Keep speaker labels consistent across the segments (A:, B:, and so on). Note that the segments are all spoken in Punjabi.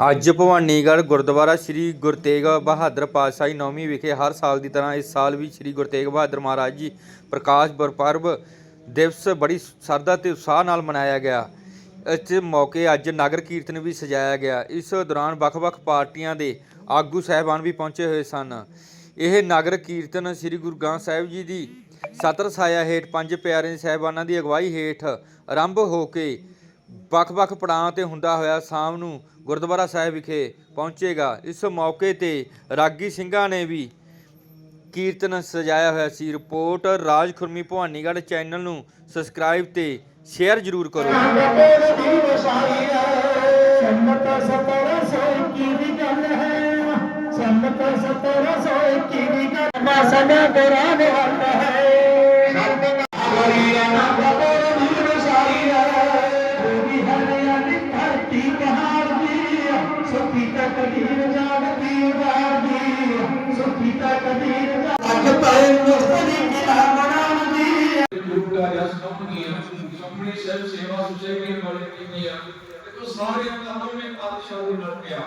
A: ਅੱਜ ਭਵਾਨੀਗੜ੍ਹ ਗੁਰਦੁਆਰਾ ਸ੍ਰੀ ਗੁਰੂ ਤੇਗ ਬਹਾਦਰ ਪਾਤਸ਼ਾਹੀ ਨੌਵੀਂ ਵਿਖੇ ਹਰ ਸਾਲ ਦੀ ਤਰ੍ਹਾਂ ਇਸ ਸਾਲ ਵੀ ਸ੍ਰੀ ਗੁਰੂ ਤੇਗ ਬਹਾਦਰ ਮਹਾਰਾਜ ਜੀ ਪ੍ਰਕਾਸ਼ ਗੁਰਪੁਰਬ ਦਿਵਸ ਬੜੀ ਸ਼ਰਧਾ ਤੇ ਉਤਸ਼ਾਹ ਨਾਲ ਮਨਾਇਆ ਗਿਆ। ਇਸ ਮੌਕੇ ਅੱਜ ਨਗਰ ਕੀਰਤਨ ਵੀ ਸਜਾਇਆ ਗਿਆ। ਇਸ ਦੌਰਾਨ ਵੱਖ-ਵੱਖ ਪਾਰਟੀਆਂ ਦੇ ਆਗੂ ਸਹਿਬਾਨ ਵੀ ਪਹੁੰਚੇ ਹੋਏ ਸਨ। ਇਹ ਨਗਰ ਕੀਰਤਨ ਸ੍ਰੀ ਗੁਰੂ ਗ੍ਰੰਥ ਸਾਹਿਬ ਜੀ ਦੀ ਸਤਰ ਸਾਇਆ ਹੇਠ ਪੰਜ ਪਿਆਰੇ ਸਹਿਬਾਨਾਂ ਦੀ ਅਗਵਾਈ ਹੇਠ ਆਰੰਭ ਹੋ ਕੇ ਵੱਖ-ਵੱਖ ਪੜਾਵਾਂ ਤੇ ਹੁੰਦਾ ਹੋਇਆ ਸ਼ਾਮ ਨੂੰ ਗੁਰਦੁਆਰਾ ਸਾਹਿਬ ਵਿਖੇ ਪਹੁੰਚੇਗਾ। ਇਸ ਮੌਕੇ ਤੇ ਰਾਗੀ ਸਿੰਘਾਂ ਨੇ ਵੀ ਕੀਰਤਨ ਸਜਾਇਆ ਹੋਇਆ ਸੀ। ਰਿਪੋਰਟ ਰਾਜ ਖੁਰਮੀ ਭਵਾਨੀਗੜ੍ਹ ਚੈਨਲ ਨੂੰ ਸਬਸਕ੍ਰਾਈਬ ਤੇ ਸ਼ੇਅਰ ਜ਼ਰੂਰ ਕਰੋ।
B: ਸੰਮਤ ਸਤਰ ਸੋਈ ਗੱਲ ਹੈ। ਸੰਮਤ ਸਤਰ ਸੋਈ ਕੀ ਵੀ ਗੱਲ ਮਾਸਨਾ ਕੁਰਾਨ ਹੱਕ ਹੈ। ਹਰੀਆ ਨਾ
C: ਕੰਪਨੀ ਸਭ ਸੇਵਾ ਸੁਚੇਗੇ ਵਾਲੇ ਕਿੰਨੀ ਆ, ਤੇ ਤੂੰ ਸਾਰਿਆਂ ਦਾ ਨਵੇਂ ਪਾਤਸ਼ਾਹ ਦੇ ਨਾਲ ਪਿਆ।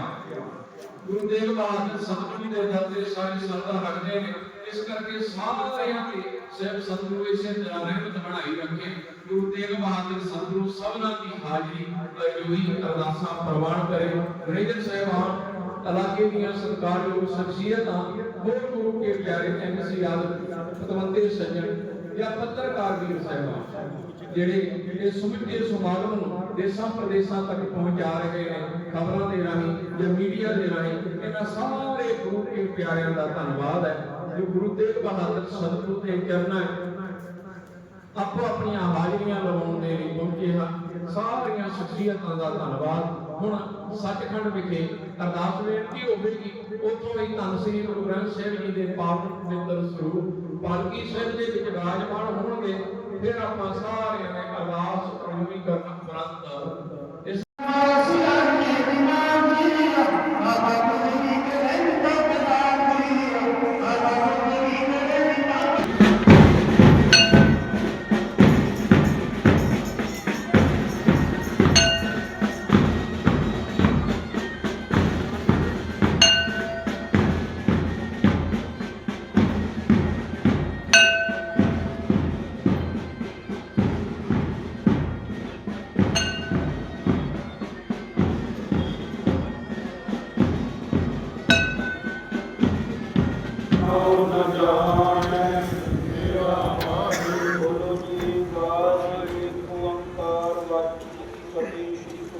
C: ਗੁਰੂ ਤੇਗ ਬਹਾਦਰ ਸਤਿਗੁਰੂ ਦੇ ਦਰ ਸਾਰੇ ਸਰਦਾ ਰੱਖਦੇ ਨੇ, ਇਸ ਕਰਕੇ ਸਾਰਿਆਂ ਤੇ ਸਭ ਸਤਿਗੁਰੂ ਇਸੇ ਤਰ੍ਹਾਂ ਰਹਿਮਤ ਬਣਾਈ ਰੱਖੇ। ਗੁਰੂ ਤੇਗ ਬਹਾਦਰ ਸਤਿਗੁਰੂ ਸਭਨਾਂ ਦੀ ਹਾਜ਼ਰੀ ਅਜੋਈ ਅਰਦਾਸਾਂ ਪ੍ਰਵਾਨ ਕਰੇ। ਮੈਨੇਜਰ ਸਾਹਿਬਾਨ, ਇਲਾਕੇ ਦੀਆਂ ਸਰਕਾਰਯੋਗ ਸ਼ਖਸੀਅਤਾਂ, ਹੋਰ ਗੁਰੂ ਕੇ ਪਿਆਰੇ ਐਮਸੀ ਆਦਿ, ਪਤਵੰਤੇ ਸੱਜਣ ਜਾਂ ਪੱਤਰਕਾਰ ਵੀਰ ਸਾਹਿਬਾਨ। ਜਿਹੜੇ ਇਹ ਸੁਮਿੱਤੇ ਸਮਾਗਮ ਨੂੰ ਦੇਸ਼ਾਂ ਪ੍ਰਦੇਸ਼ਾਂ ਤੱਕ ਪਹੁੰਚਾ ਰਹੇ ਨੇ ਖਬਰਾਂ ਦੇ ਰਾਹੀਂ ਜਾਂ ਮੀਡੀਆ ਦੇ ਰਾਹੀਂ, ਇਹਨਾਂ ਸਾਰੇ ਗੁਰੂ ਕੇ ਪਿਆਰਿਆਂ ਦਾ ਧੰਨਵਾਦ ਹੈ, ਜੋ ਗੁਰੂ ਤੇਗ ਬਹਾਦਰ ਸਤਿਗੁਰੂ ਦੇ ਚਰਨਾਂ ਆਪੋ ਆਪਣੀਆਂ ਹਾਜ਼ਰੀਆਂ ਲਵਾਉਣ ਦੇ ਲਈ ਪਹੁੰਚੇ ਹਨ, ਸਾਰੀਆਂ ਸ਼ਖਸੀਅਤਾਂ ਦਾ ਧੰਨਵਾਦ। ਹੁਣ ਸੱਚਖੰਡ ਵਿਖੇ ਅਰਦਾਸ ਬੇਨਤੀ ਹੋਵੇਗੀ, ਉੱਥੋਂ ਹੀ ਧੰਨ ਸ੍ਰੀ ਗੁਰੂ ਗ੍ਰੰਥ ਸਾਹਿਬ ਜੀ ਦੇ ਪਾਵਨ ਪਵਿੱਤਰ ਸਰੂਪ, ਪਾਲਕੀ ਸਾਹਿਬ ਦੇ ਵਿੱਚ ਰਾਜਮਾਨ ਹੋਣਗੇ। ਫਿਰ ਆਪਾਂ ਸਾਰਿਆਂ ਨੇ ਅਰਦਾਸ ਪ੍ਰਣਵੀ ਕਰਨ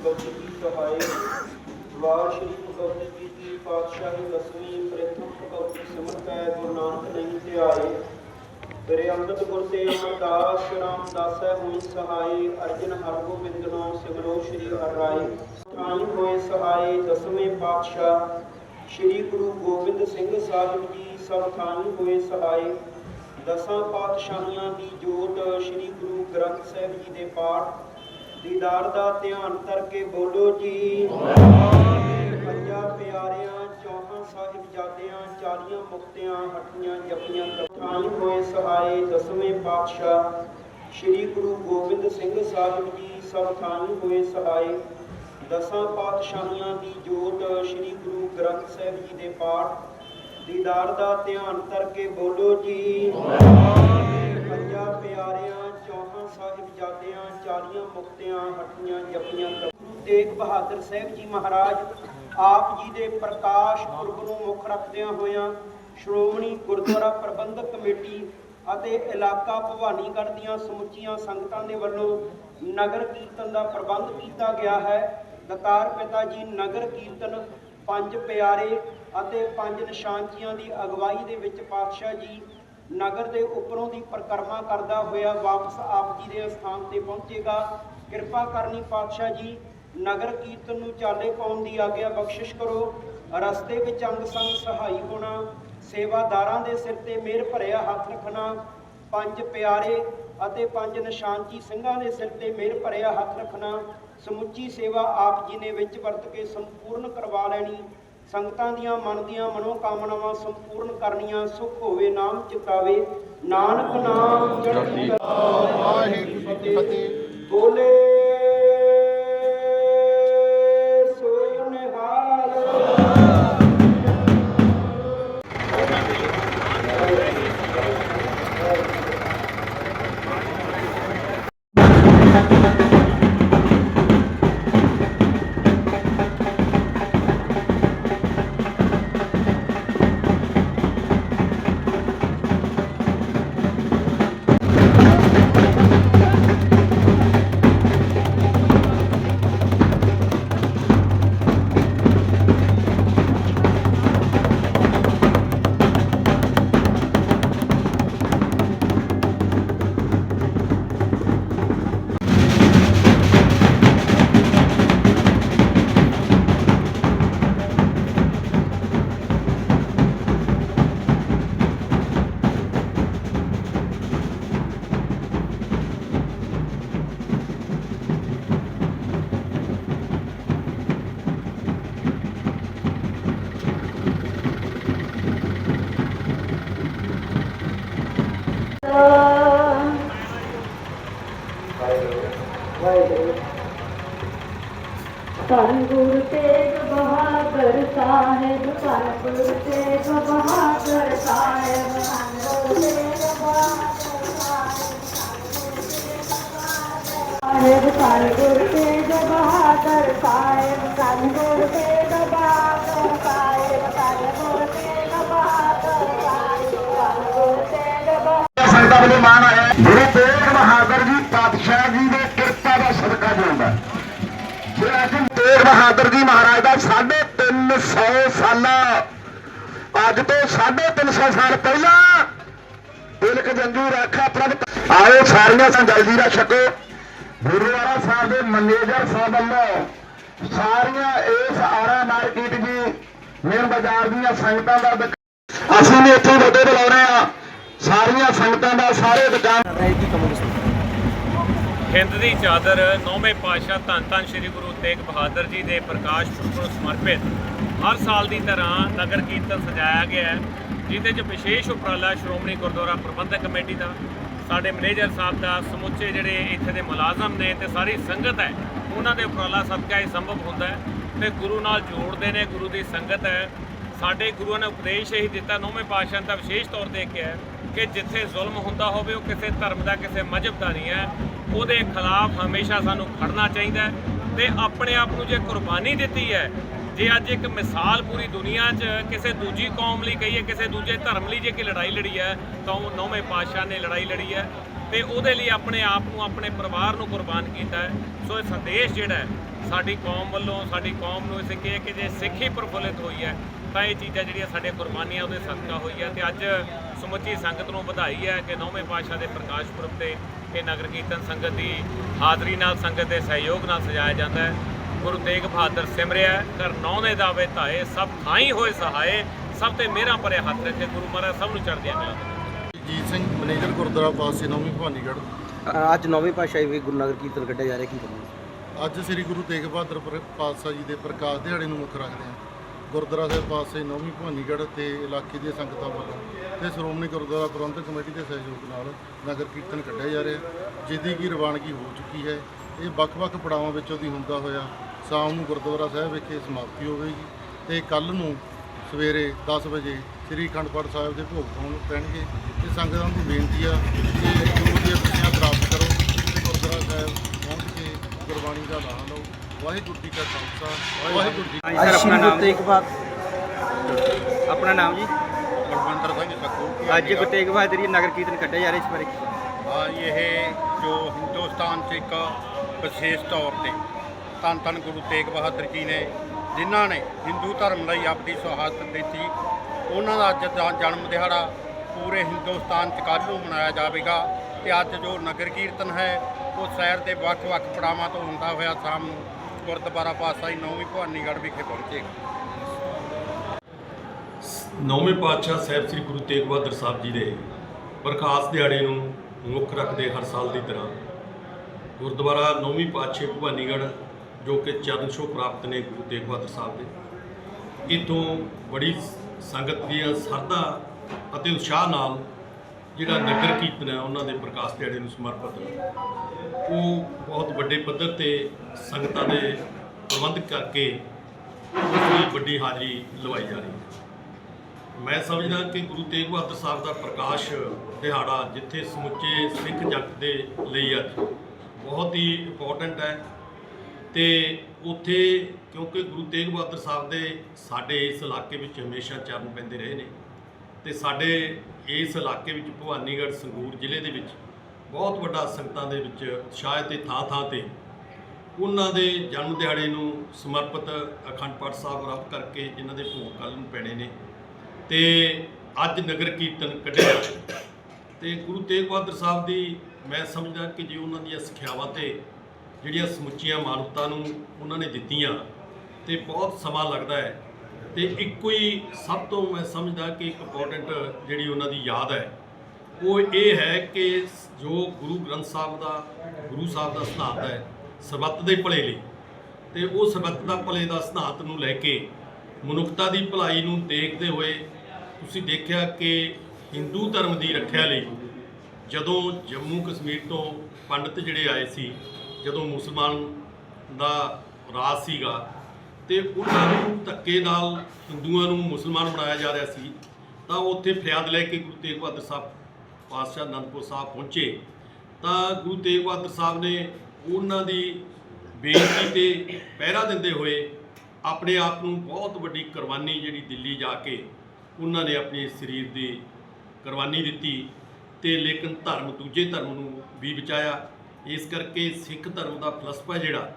C: ਉਪਰੰਤ ਇਸ
D: ਵਾਰ ਸ਼੍ਰੀ ਭਗਵਤ ਜੀ ਦੀ ਪਾਤਸ਼ਾਹੀ ਦਸਵੀਂ ਪ੍ਰਥਮ ਭਗਵਤੀ ਸਿਮਰਤੈ ਗੁਰੂ ਨਾਨਕ ਨਹੀਂ ਤੇ ਤੇਰੇ ਅੰਗਦ ਗੁਰ ਤੇ ਅਮਰਦਾਸ ਰਾਮਦਾਸੈ ਹੋਈ ਸਹਾਈ ਅਰਜਨ ਹਰਗੋਬਿੰਦ ਨਾਮ ਸਿਮਰੋ ਸ਼੍ਰੀ ਹਰਿ ਰਾਏ ਤਾਈ ਹੋਏ ਸਹਾਈ ਦਸਵੇਂ ਪਾਤਸ਼ਾਹ ਸ਼੍ਰੀ ਗੁਰੂ ਗੋਬਿੰਦ ਸਿੰਘ ਸਾਹਿਬ ਜੀ ਸਭ ਥਾਈ ਹੋਏ ਸਹਾਈ ਦਸਾਂ ਪਾਤਸ਼ਾਹੀਆਂ ਦੀ ਜੋਤ ਸ਼੍ਰੀ ਗੁਰੂ ਗ੍ਰੰਥ ਸਾਹਿਬ ਜੀ ਦੇ ਪਾਠ ਦੀਦਾਰ ਦਾ ਧਿਆਨ ਕਰਕੇ ਬੋਲੋ ਜੀ। ਪੰਜਾਂ ਪਿਆਰਿਆਂ, ਚੌਹਾਂ ਸਾਹਿਬਜ਼ਾਦਿਆਂ ਚਾਲੀਆਂ ਮੁਕਤਿਆਂ, ਹੱਟੀਆਂ, ਜਪੀਆਂ, ਕਥਾਈ ਹੋਏ ਸਹਾਏ ਦਸਵੇਂ ਪਾਤਸ਼ਾਹ ਸ੍ਰੀ ਗੁਰੂ ਗੋਬਿੰਦ ਸਿੰਘ ਸਾਹਿਬ ਜੀ ਸਭ ਥਾਈ ਹੋਏ ਸਹਾਏ। ਦਸਾਂ ਪਾਤਸ਼ਾਹੀਆਂ ਦੀ ਜੋਤ ਸ੍ਰੀ ਗੁਰੂ ਗ੍ਰੰਥ ਸਾਹਿਬ ਜੀ ਦੇ ਪਾਠ ਦੀਦਾਰ ਦਾ ਧਿਆਨ ਕਰਕੇ ਬੋਲੋ ਜੀ। ਪੰਜਾਂ ਪਿਆਰਿਆਂ ਸਾਹਿਬਜ਼ਾਦਿਆਂ ਚਾਲੀਆਂ ਮੁਕਤਿਆਂ, ਹੱਟੀਆਂ, ਜਪੀਆਂ ਗੁਰੂ ਤੇਗ ਬਹਾਦਰ ਸਾਹਿਬ ਜੀ ਮਹਾਰਾਜ, ਆਪ ਜੀ ਦੇ ਪ੍ਰਕਾਸ਼ ਪੁਰਬ ਨੂੰ ਮੁੱਖ ਰੱਖਦਿਆਂ ਹੋਇਆਂ ਸ਼੍ਰੋਮਣੀ ਗੁਰਦੁਆਰਾ ਪ੍ਰਬੰਧਕ ਕਮੇਟੀ ਅਤੇ ਇਲਾਕਾ ਭਵਾਨੀਗੜ੍ਹ ਦੀਆਂ ਸਮੁੱਚੀਆਂ ਸੰਗਤਾਂ ਦੇ ਵੱਲੋਂ ਨਗਰ ਕੀਰਤਨ ਦਾ ਪ੍ਰਬੰਧ ਕੀਤਾ ਗਿਆ ਹੈ। ਦਤਾਰ ਪਿਤਾ ਜੀ ਨਗਰ ਕੀਰਤਨ, ਪੰਜ ਪਿਆਰੇ ਅਤੇ ਪੰਜ ਨਿਸ਼ਾਨਚੀਆਂ ਦੀ ਅਗਵਾਈ ਦੇ ਵਿੱਚ ਪਾਤਸ਼ਾਹ ਜੀ ਨਗਰ ਦੇ ਉੱਪਰੋਂ ਦੀ ਪਰਿਕਰਮਾ ਕਰਦਾ ਹੋਇਆ ਵਾਪਸ ਆਪ ਜੀ ਦੇ ਸਥਾਨ ਤੇ ਪਹੁੰਚੇਗਾ। ਕਿਰਪਾ ਕਰਨੀ ਪਾਤਸ਼ਾਹ ਜੀ, ਨਗਰ ਕੀਰਤਨ ਨੂੰ ਚਾਲੇ ਪਾਉਣ ਦੀ ਆਗਿਆ ਬਖਸ਼ਿਸ਼ ਕਰੋ। ਰਸਤੇ ਵਿੱਚ ਅੰਗ ਸੰਗ ਸਹਾਈ ਹੋਣਾ, ਸੇਵਾਦਾਰਾਂ ਦੇ ਸਿਰ ਤੇ ਮਿਹਰ ਭਰਿਆ ਹੱਥ ਰੱਖਣਾ, ਪੰਜ ਪਿਆਰੇ ਅਤੇ ਪੰਜ ਨਿਸ਼ਾਨਚੀ ਸਿੰਘਾਂ ਦੇ ਸਿਰ ਤੇ ਮਿਹਰ ਭਰਿਆ ਹੱਥ ਰੱਖਣਾ, ਸਮੁੱਚੀ ਸੇਵਾ ਆਪ ਜੀ ਨੇ ਵਿੱਚ ਵਰਤ ਕੇ ਸੰਪੂਰਨ ਕਰਵਾ ਲੈਣੀ। ਸੰਗਤਾਂ ਦੀਆਂ ਮਨ ਦੀਆਂ ਮਨੋ ਕਾਮਨਾਵਾਂ ਸੰਪੂਰਨ ਕਰਨੀਆਂ ਸੁਖ ਹੋਵੇ ਨਾਮ ਚਿਤਾਵੇ ਨਾਨਕ ਨਾਮ ਕਲਾ। ਵਾਹਿਗੁਰੂ ਜੀ ਕੀ ਫਤਿਹ। ਬੋਲੇ
B: ਵੱਲੋਂ ਮਾਨ ਆਇਆ ਹੈ। ਗੁਰੂ ਤੇਗ ਬਹਾਦਰ ਜੀ ਪਾਤਸ਼ਾਹ ਜੀ ਦੇ ਕਿਰਪਾ ਦਾ ਸਦਕਾ ਜਿਉਂਦਾ ਜੇ ਅੱਜ ਤੇਗ ਬਹਾਦਰ 350 ਸਾਲਾਂ, ਅੱਜ ਤੋਂ 350 ਸਾਲ ਪਹਿਲਾਂ ਤਿਲਕ ਜੰਜੂ ਰਾਖਾ ਪ੍ਰਭ ਆਓ ਸਾਰੀਆਂ ਸੰਜਲਦੀ ਦਾ ਛਕੋ। ਗੁਰਦੁਆਰਾ ਸਾਹਿਬ ਦੇ ਮੈਨੇਜਰ ਸਾਹਿਬ ਵੱਲੋਂ ਸਾਰੀਆਂ ਇਸ ਆਰਾ ਮਾਰਕੀਟ ਜੀ ਮੇਨ ਬਾਜ਼ਾਰ ਦੀਆਂ ਸੰਗਤਾਂ ਦਾ ਅਸੀਂ ਵੀ ਇੱਥੇ ਵੱਡੇ ਬੁਲਾਉਣੇ ਆ ਸਾਰੀਆਂ ਸੰਗਤਾਂ ਦਾ ਸਾਰੇ ਦੁਕਾਨ
E: ਹਿੰਦ ਦੀ ਚਾਦਰ ਨੌਵੇਂ ਪਾਤਸ਼ਾਹ ਧੰਨ ਧੰਨ ਸ੍ਰੀ ਗੁਰੂ ਤੇਗ ਬਹਾਦਰ ਜੀ ਦੇ ਪ੍ਰਕਾਸ਼ ਪੁਰਬ ਨੂੰ ਸਮਰਪਿਤ ਹਰ ਸਾਲ ਦੀ ਤਰ੍ਹਾਂ ਨਗਰ ਕੀਰਤਨ ਸਜਾਇਆ ਗਿਆ ਹੈ, ਜਿਹਦੇ 'ਚ ਵਿਸ਼ੇਸ਼ ਉਪਰਾਲਾ ਸ਼੍ਰੋਮਣੀ ਗੁਰਦੁਆਰਾ ਪ੍ਰਬੰਧਕ ਕਮੇਟੀ ਦਾ, ਸਾਡੇ ਮੈਨੇਜਰ ਸਾਹਿਬ ਦਾ, ਸਮੁੱਚੇ ਜਿਹੜੇ ਇੱਥੇ ਦੇ ਮੁਲਾਜ਼ਮ ਨੇ ਤੇ ਸਾਰੀ ਸੰਗਤ ਹੈ, ਉਹਨਾਂ ਦੇ ਉਪਰਾਲਾ ਸਦਕਾ ਇਹ ਸੰਭਵ ਹੁੰਦਾ ਹੈ ਤੇ ਗੁਰੂ ਨਾਲ ਜੋੜਦੇ ਨੇ, ਗੁਰੂ ਦੀ ਸੰਗਤ ਹੈ। ਸਾਡੇ ਗੁਰੂਆਂ ਨੇ ਉਪਦੇਸ਼ ਇਹੀ ਦਿੱਤਾ, ਨੌਵੇਂ ਪਾਤਸ਼ਾਹ ਦਾ ਵਿਸ਼ੇਸ਼ ਤੌਰ ਤੇ ਕਿਹਾ ਕਿ ਜਿੱਥੇ ਜ਼ੁਲਮ ਹੁੰਦਾ ਹੋਵੇ, ਉਹ ਕਿਸੇ ਧਰਮ ਦਾ, ਕਿਸੇ ਮਜਹਬ ਦਾ ਨਹੀਂ ਹੈ। ਉਹਦੇ ਖਿਲਾਫ ਹਮੇਸ਼ਾ ਸਾਨੂੰ ਖੜਨਾ ਚਾਹੀਦਾ ਹੈ ਤੇ ਆਪਣੇ ਆਪ ਨੂੰ ਜੇ ਕੁਰਬਾਨੀ ਦਿੱਤੀ ਹੈ ਜੇ ਅੱਜ ਇੱਕ ਮਿਸਾਲ ਪੂਰੀ ਦੁਨੀਆ 'ਚ ਕਿਸੇ ਦੂਜੀ ਕੌਮ ਲਈ ਕਹੀਏ, ਕਿਸੇ ਦੂਜੇ ਧਰਮ ਲਈ ਜੇ ਕਿ ਲੜਾਈ ਲੜੀ ਹੈ, ਤਾਂ ਉਹ ਨੌਵੇਂ ਪਾਤਸ਼ਾਹ ਨੇ ਲੜਾਈ ਲੜੀ ਹੈ ਤੇ ਉਹਦੇ ਲਈ ਆਪਣੇ ਆਪ ਨੂੰ, ਆਪਣੇ ਪਰਿਵਾਰ ਨੂੰ ਕੁਰਬਾਨ ਕੀਤਾ ਹੈ। ਸੋ ਇਹ ਸੰਦੇਸ਼ ਜਿਹੜਾ ਹੈ, ਸਾਡੀ ਕੌਮ ਵੱਲੋਂ, ਸਾਡੀ ਕੌਮ ਨੂੰ ਇਸੇ ਕਿ ਕਿ ਜੇ ਸਿੱਖੀ ਪ੍ਰਫੁੱਲਿਤ ਹੋਈ ਹੈ, ਤਾਂ ਇਹ ਚੀਜ਼ਾਂ ਜਿਹੜੀਆਂ ਸਾਡੇ ਕੁਰਬਾਨੀਆਂ ਉਹਦੇ ਸਦਕਾ ਹੋਈ ਹੈ ਤੇ ਅੱਜ ਸਮੁੱਚੀ ਸੰਗਤ ਨੂੰ ਵਧਾਈ ਹੈ ਕਿ ਨੌਵੇਂ ਪਾਤਸ਼ਾਹ ਦੇ ਪ੍ਰਕਾਸ਼ ਪੁਰਬ ਤੇ ਇਹ ਨਗਰ ਕੀਰਤਨ ਸੰਗਤ ਦੀ ਹਾਜ਼ਰੀ ਨਾਲ, ਸੰਗਤ ਦੇ ਸਹਿਯੋਗ ਨਾਲ ਸਜਾਇਆ ਜਾਂਦਾ ਹੈ। ਗੁਰੂ ਤੇਗ ਬਹਾਦਰ ਸਿਮਰਿਆ ਕਰ ਨੌਨੇ ਦਾਵੇ ਧਾਏ ਸਭ ਥਾਈ ਹੋਏ ਸਹਾਏ ਸਭ ਤੇ ਮੇਰਾ ਪਰੇ ਹੱਥ ਰੱਖੇ ਗੁਰੂ ਮਹਾਰਾਜ ਸਭ ਨੂੰ ਚੜ੍ਹਦੀਆਂ ਕਲਾ
F: ਜੀਤ ਸਿੰਘ ਮੈਨੇਜਰ ਗੁਰਦੁਆਰਾ ਪਾਸੇ ਨੌਵੀਂ ਭਵਾਨੀਗੜ੍ਹ।
G: ਅੱਜ ਨੌਵੇਂ ਪਾਤਸ਼ਾਹੀ ਵੀ ਗੁਰੂ ਨਗਰ ਕੀਰਤਨ ਕੱਢਿਆ ਜਾ ਰਿਹਾ ਕੀ ਕਰਨਾ
F: ਅੱਜ ਸ੍ਰੀ ਗੁਰੂ ਤੇਗ ਬਹਾਦਰ ਪਾਤਸ਼ਾਹ ਜੀ ਦੇ ਪ੍ਰਕਾਸ਼ ਦਿਹਾੜੇ ਨੂੰ ਮੁੱਖ ਰੱਖਦੇ ਹਾਂ। ਗੁਰਦੁਆਰਾ ਸਾਹਿਬ ਪਾਸੇ ਨੌਵੀਂ ਭਵਾਨੀਗੜ੍ਹ ਤੇ ਇਲਾਕੇ ਦੀਆਂ ਸੰਗਤਾਂ ਵੱਲੋਂ ਤੇ ਸ਼੍ਰੋਮਣੀ ਗੁਰਦੁਆਰਾ ਪ੍ਰਬੰਧਕ ਕਮੇਟੀ ਦੇ ਸਹਿਯੋਗ ਨਾਲ ਨਗਰ ਕੀਰਤਨ ਕੱਢਿਆ ਜਾ ਰਿਹਾ ਜਿਸ ਦੀ ਕੀ ਰਵਾਨਗੀ ਹੋ ਚੁੱਕੀ ਹੈ। ਇਹ ਵੱਖ-ਵੱਖ ਪੜਾਵਾਂ ਵਿੱਚੋਂ ਦੀ ਹੁੰਦਾ ਹੋਇਆ ਸ਼ਾਮ ਨੂੰ ਗੁਰਦੁਆਰਾ ਸਾਹਿਬ ਵਿਖੇ ਸਮਾਪਤੀ ਹੋਵੇਗੀ ਤੇ ਕੱਲ ਨੂੰ ਸਵੇਰੇ 10 ਵਜੇ ਸ੍ਰੀ ਅਖੰਡ ਪਾਠ ਸਾਹਿਬ ਦੇ ਭੋਗ ਪਾਉਣ ਪੈਣਗੇ। ਤੇ ਸੰਗਤਾਂ ਨੂੰ ਬੇਨਤੀ ਆ ਕਿ ਗੁਰੂ ਦੀਆਂ ਖੁਸ਼ੀਆਂ ਪ੍ਰਾਪਤ ਕਰੋ ਤੇ ਗੁਰਦੁਆਰਾ ਸਾਹਿਬ ਪਹੁੰਚ ਕੇ ਗੁਰਬਾਣੀ ਦਾ ਲਾਹਾ ਲਓ। ਵਾਹਿਗੁਰੂ ਜੀ ਕਾ ਖਾਲਸਾ ਵਾਹਿਗੁਰੂ ਜੀ ਕੀ
G: ਅੱਜ ਸ਼੍ਰੀ ਗੁਰੂ ਤੇਗ ਬਹਾਦਰ। ਆਪਣਾ ਨਾਮ ਜੀ?
H: ਬਲਵੰਤਰ ਸਿੰਘ ਸੱਖੂ
G: ਅੱਜ ਗੁਰੂ ਤੇਗ ਬਹਾਦਰ ਜੀ ਨਗਰ ਕੀਰਤਨ ਕੱਢਿਆ ਜਾ ਰਿਹਾ ਇਸ ਬਾਰੇ। ਕੀ
H: ਇਹ ਜੋ ਹਿੰਦੁਸਤਾਨ 'ਚ ਇੱਕ ਵਿਸ਼ੇਸ਼ ਤੌਰ ਤੇ ਧੰਨ ਧੰਨ ਗੁਰੂ ਤੇਗ ਬਹਾਦਰ ਜੀ ਨੇ, ਜਿਨ੍ਹਾਂ ਨੇ ਹਿੰਦੂ ਧਰਮ ਲਈ ਆਪਣੀ ਸ਼ਹਾਦਤ ਦਿੱਤੀ। ਉਹਨਾਂ ਦਾ ਅੱਜ ਦਾ ਜਨਮ ਦਿਹਾੜਾ ਪੂਰੇ ਹਿੰਦੁਸਤਾਨ 'ਚ ਕੱਲ੍ਹ ਨੂੰ ਮਨਾਇਆ ਜਾਵੇਗਾ ਤੇ ਅੱਜ ਜੋ ਨਗਰ ਕੀਰਤਨ ਹੈ, ਉਹ ਸ਼ਹਿਰ ਦੇ ਵੱਖ-ਵੱਖ ਪੜਾਵਾਂ ਤੋਂ ਹੁੰਦਾ ਹੋਇਆ ਸ਼ਾਮ ਨੂੰ ਗੁਰਦੁਆਰਾ ਪਾਤਸ਼ਾਹੀ ਨੌਵੀਂ ਭਵਾਨੀਗੜ੍ਹ ਵਿਖੇ ਪਹੁੰਚੇਗਾ।
I: ਨੌਵੇਂ ਪਾਤਸ਼ਾਹ ਸਾਹਿਬ ਸ੍ਰੀ ਗੁਰੂ ਤੇਗ ਬਹਾਦਰ ਸਾਹਿਬ ਜੀ ਦੇ ਪ੍ਰਕਾਸ਼ ਦਿਹਾੜੇ ਨੂੰ ਮੁੱਖ ਰੱਖਦੇ ਹਰ ਸਾਲ ਦੀ ਤਰ੍ਹਾਂ ਗੁਰਦੁਆਰਾ ਨੌਵੀਂ ਪਾਤਸ਼ਾਹ ਭਵਾਨੀਗੜ੍ਹ, ਜੋ ਕਿ ਚਰਨ ਛੋਹ ਪ੍ਰਾਪਤ ਨੇ ਗੁਰੂ ਤੇਗ ਬਹਾਦਰ ਸਾਹਿਬ ਦੇ। ਇਤੋਂ ਬੜੀ ਸੰਗਤ ਦੀਆਂ ਸਰਦਾ ਅਤੇ ਉਤਸ਼ਾਹ ਨਾਲ ਜਿਹੜਾ ਨਗਰ ਕੀਰਤਨ ਹੈ, ਉਹਨਾਂ ਦੇ ਪ੍ਰਕਾਸ਼ ਦਿਹਾੜੇ ਨੂੰ ਸਮਰਪਿਤ ਉਹ ਬਹੁਤ ਵੱਡੇ ਪੱਧਰ ਤੇ ਸੰਗਤਾਂ ਦੇ ਪ੍ਰਬੰਧ ਕਰਕੇ ਉਸ ਵੱਡੀ ਹਾਜ਼ਰੀ ਲਵਾਈ ਜਾ ਰਹੀ ਹੈ। ਮੈਂ ਸਮਝਦਾ ਕਿ ਗੁਰੂ ਤੇਗ ਬਹਾਦਰ ਸਾਹਿਬ ਦਾ ਪ੍ਰਕਾਸ਼ ਦਿਹਾੜਾ ਜਿੱਥੇ ਸਮੁੱਚੇ ਸਿੱਖ ਜਗਤ ਦੇ ਲਈ ਅੱਜ ਬਹੁਤ ਹੀ ਇੰਪੋਰਟੈਂਟ ਹੈ। ਤੇ ਉੱਥੇ ਕਿਉਂਕਿ ਗੁਰੂ ਤੇਗ ਬਹਾਦਰ ਸਾਹਿਬ ਦੇ ਸਾਡੇ ਇਸ ਇਲਾਕੇ ਵਿੱਚ ਹਮੇਸ਼ਾ ਚਰਨ ਪੈਂਦੇ ਰਹੇ ਨੇ। ਤੇ ਸਾਡੇ ਇਸ ਇਲਾਕੇ ਵਿੱਚ ਭਵਾਨੀਗੜ੍ਹ ਸੰਗਰੂਰ ਜ਼ਿਲ੍ਹੇ ਦੇ ਵਿੱਚ ਬਹੁਤ ਵੱਡਾ ਸੰਗਤਾਂ ਦੇ ਵਿੱਚ ਉਤਸ਼ਾਹ ਤੇ ਥਾਂ ਥਾਂ ਤੇ ਉਹਨਾਂ ਦੇ ਜਨਮ ਦਿਹਾੜੇ ਨੂੰ ਸਮਰਪਿਤ ਅਖੰਡ ਪਾਠ ਸਾਹਿਬ ਰੱਬ ਕਰਕੇ ਜਿਨ੍ਹਾਂ ਦੇ ਭੋਗ ਕੱਲ੍ਹ ਨੂੰ ਪੈਣੇ ਨੇ। ਤੇ ਅੱਜ ਨਗਰ ਕੀਰਤਨ ਕੱਢਿਆ। ਤੇ ਗੁਰੂ ਤੇਗ ਬਹਾਦਰ ਸਾਹਿਬ ਦੀ ਮੈਂ ਸਮਝਦਾ ਕਿ ਜੇ ਉਹਨਾਂ ਦੀਆਂ ਸਿੱਖਿਆਵਾਂ ਤੇ ਜਿਹੜੀਆਂ ਸਮੁੱਚੀਆਂ ਮਾਨਵਤਾ ਨੂੰ ਉਹਨਾਂ ਨੇ ਦਿੱਤੀਆਂ ਤੇ ਬਹੁਤ ਸਮਾਂ ਲੱਗਦਾ ਹੈ ਤੇ ਇੱਕੋ ਹੀ ਸਭ ਤੋਂ ਮੈਂ ਸਮਝਦਾ ਕਿ ਇੱਕ ਇੰਪੋਰਟੈਂਟ ਜਿਹੜੀ ਉਹਨਾਂ ਦੀ ਯਾਦ ਹੈ, ਉਹ ਇਹ ਹੈ ਕਿ ਜੋ ਗੁਰੂ ਗ੍ਰੰਥ ਸਾਹਿਬ ਦਾ, ਗੁਰੂ ਸਾਹਿਬ ਦਾ ਸਿਧਾਂਤ ਹੈ ਸਰਬੱਤ ਦੇ ਭਲੇ ਲਈ ਤੇ ਉਹ ਸਰਬੱਤ ਦਾ ਭਲੇ ਦਾ ਸਿਧਾਂਤ ਨੂੰ ਲੈ ਕੇ ਮਨੁੱਖਤਾ ਦੀ ਭਲਾਈ ਨੂੰ ਦੇਖਦੇ ਹੋਏ ਤੁਸੀਂ ਦੇਖਿਆ ਕਿ ਹਿੰਦੂ ਧਰਮ ਦੀ ਰੱਖਿਆ ਲਈ ਜਦੋਂ ਜੰਮੂ ਕਸ਼ਮੀਰ ਤੋਂ ਪੰਡਤ ਜਿਹੜੇ ਆਏ ਸੀ, ਜਦੋਂ ਮੁਸਲਮਾਨ ਦਾ ਰਾਜ ਸੀਗਾ ਤੇ ਉਹਨਾਂ ਨੂੰ ਧੱਕੇ ਨਾਲ ਹਿੰਦੂਆਂ ਨੂੰ ਮੁਸਲਮਾਨ ਬਣਾਇਆ ਜਾ ਰਿਹਾ ਸੀ, ਤਾਂ ਉੱਥੇ ਫਰਿਆਦ ਲੈ ਕੇ ਗੁਰੂ ਤੇਗ ਬਹਾਦਰ ਸਾਹਿਬ ਪਾਤਸ਼ਾਹ ਅਨੰਦਪੁਰ ਸਾਹਿਬ ਪਹੁੰਚੇ। ਤਾਂ ਗੁਰੂ ਤੇਗ ਬਹਾਦਰ ਸਾਹਿਬ ਨੇ ਉਹਨਾਂ ਦੀ ਬੇਨਤੀ ਤੇ ਪਹਿਰਾ ਦਿੰਦੇ ਹੋਏ ਆਪਣੇ ਆਪ ਨੂੰ ਬਹੁਤ ਵੱਡੀ ਕੁਰਬਾਨੀ ਜਿਹੜੀ ਦਿੱਲੀ ਜਾ ਕੇ ਉਹਨਾਂ ਨੇ ਆਪਣੇ ਸਰੀਰ ਦੀ ਕੁਰਬਾਨੀ ਦਿੱਤੀ ਤੇ ਲੇਕਿਨ ਧਰਮ ਦੂਜੇ ਧਰਮ ਨੂੰ ਵੀ ਬਚਾਇਆ। ਇਸ ਕਰਕੇ ਸਿੱਖ ਧਰਮ ਦਾ ਫਲਸਫਾ ਜਿਹੜਾ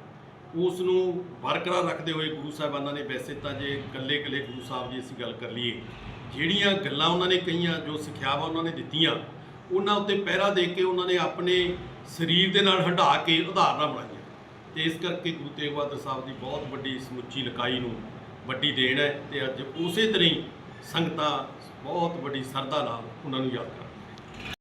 I: ਉਸ ਨੂੰ ਬਰਕਰਾਰ ਰੱਖਦੇ ਹੋਏ ਗੁਰੂ ਸਾਹਿਬਾਨਾਂ ਨੇ ਵੈਸੇ ਤਾਂ ਜੇ ਇਕੱਲੇ ਇਕੱਲੇ ਗੁਰੂ ਸਾਹਿਬ ਦੀ ਅਸੀਂ ਗੱਲ ਕਰ ਲਈਏ, ਜਿਹੜੀਆਂ ਗੱਲਾਂ ਉਹਨਾਂ ਨੇ ਕਹੀਆਂ, ਜੋ ਸਿੱਖਿਆਵਾਂ ਉਹਨਾਂ ਨੇ ਦਿੱਤੀਆਂ, ਉਹਨਾਂ ਉੱਤੇ ਪਹਿਰਾ ਦੇ ਕੇ ਉਹਨਾਂ ਨੇ ਆਪਣੇ ਸਰੀਰ ਦੇ ਨਾਲ ਹੰਢਾ ਕੇ ਉਦਾਹਰਨਾਂ ਬਣਾਈਆਂ। ਤੇ ਇਸ ਕਰਕੇ ਗੁਰੂ ਤੇਗ ਬਹਾਦਰ ਸਾਹਿਬ ਦੀ ਬਹੁਤ ਵੱਡੀ ਸਮੁੱਚੀ ਲਕਾਈ ਨੂੰ ਵੱਡੀ ਦੇਣ ਹੈ ਤੇ ਅੱਜ ਉਸੇ ਤਰ੍ਹਾਂ ਹੀ ਸੰਗਤਾਂ ਬਹੁਤ ਵੱਡੀ ਸਰਦਾ ਨਾਲ ਉਹਨਾਂ ਨੂੰ ਯਾਦ ਕਰ